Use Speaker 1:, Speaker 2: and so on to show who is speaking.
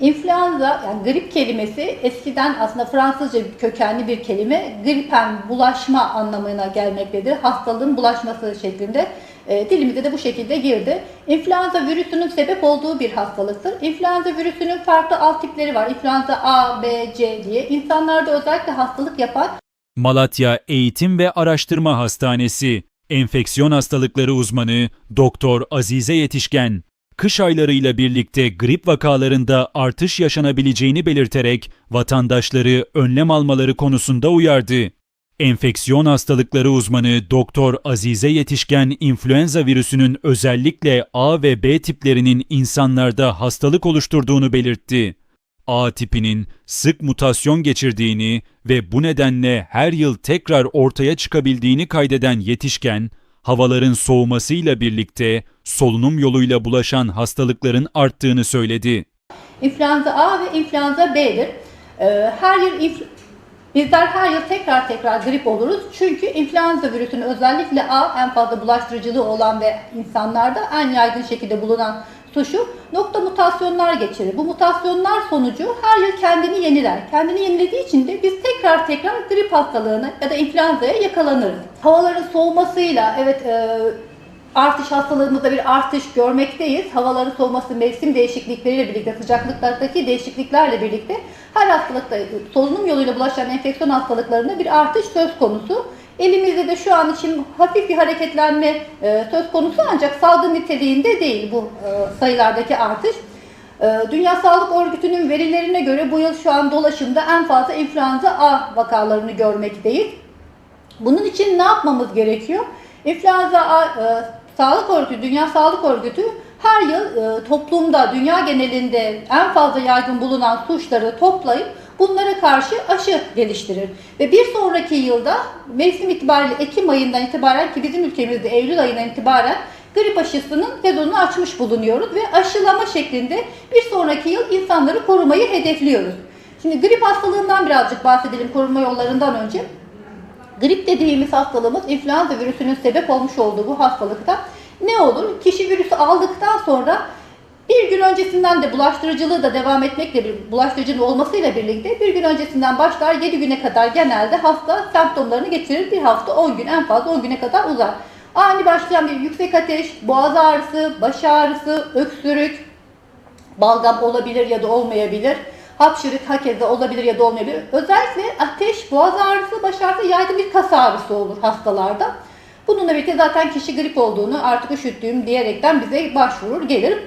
Speaker 1: İnfluenza yani grip kelimesi eskiden aslında Fransızca kökenli bir kelime. Gripen bulaşma anlamına gelmektedir. Hastalığın bulaşması şeklinde. E, dilimize de bu şekilde girdi. İnfluenza virüsünün sebep olduğu bir hastalıktır. İnfluenza virüsünün farklı alt tipleri var. İnfluenza A, B, C diye. İnsanlarda özellikle hastalık yapan
Speaker 2: Malatya Eğitim ve Araştırma Hastanesi Enfeksiyon Hastalıkları Uzmanı Doktor Azize Yetişken kış aylarıyla birlikte grip vakalarında artış yaşanabileceğini belirterek vatandaşları önlem almaları konusunda uyardı. Enfeksiyon hastalıkları uzmanı Doktor Azize Yetişken influenza virüsünün özellikle A ve B tiplerinin insanlarda hastalık oluşturduğunu belirtti. A tipinin sık mutasyon geçirdiğini ve bu nedenle her yıl tekrar ortaya çıkabildiğini kaydeden yetişken, havaların soğumasıyla birlikte solunum yoluyla bulaşan hastalıkların arttığını söyledi.
Speaker 1: İnfluenza A ve influenza B'dir. Ee, Her yıl bizler her yıl tekrar tekrar grip oluruz. Çünkü influenza virüsünün özellikle A en fazla bulaştırıcılığı olan ve insanlarda en yaygın şekilde bulunan su şu nokta mutasyonlar geçirir. Bu mutasyonlar sonucu her yıl kendini yeniler. Kendini yenilediği için de biz tekrar tekrar grip hastalığına ya da influenza'ya yakalanırız. Havaların soğumasıyla evet e, artış hastalığımızda bir artış görmekteyiz. Havaların soğuması, mevsim değişiklikleriyle birlikte, sıcaklıklardaki değişikliklerle birlikte her hastalıkta solunum yoluyla bulaşan enfeksiyon hastalıklarında bir artış söz konusu. Elimizde de şu an için hafif bir hareketlenme e, söz konusu ancak salgın niteliğinde değil bu e, sayılardaki artış. E, Dünya Sağlık Örgütü'nün verilerine göre bu yıl şu an dolaşımda en fazla influenza A vakalarını görmekteyiz. Bunun için ne yapmamız gerekiyor? İnfluenza A, e, Sağlık Örgütü, Dünya Sağlık Örgütü her yıl e, toplumda, dünya genelinde en fazla yaygın bulunan suçları toplayıp bunlara karşı aşı geliştirir. Ve bir sonraki yılda mevsim itibariyle Ekim ayından itibaren ki bizim ülkemizde Eylül ayından itibaren grip aşısının sezonunu açmış bulunuyoruz ve aşılama şeklinde bir sonraki yıl insanları korumayı hedefliyoruz. Şimdi grip hastalığından birazcık bahsedelim korunma yollarından önce. Grip dediğimiz hastalığımız influenza virüsünün sebep olmuş olduğu bu hastalıkta ne olur? Kişi virüsü aldıktan sonra bir gün öncesinden de bulaştırıcılığı da devam etmekle bir bulaştırıcının olmasıyla birlikte bir gün öncesinden başlar 7 güne kadar genelde hasta semptomlarını geçirir. Bir hafta 10 gün en fazla 10 güne kadar uzar. Ani başlayan bir yüksek ateş, boğaz ağrısı, baş ağrısı, öksürük, balgam olabilir ya da olmayabilir. Hapşırık hakeza olabilir ya da olmayabilir. Özellikle ateş, boğaz ağrısı, baş ağrısı yaygın bir kas ağrısı olur hastalarda. Bununla birlikte zaten kişi grip olduğunu artık üşüttüğüm diyerekten bize başvurur gelir.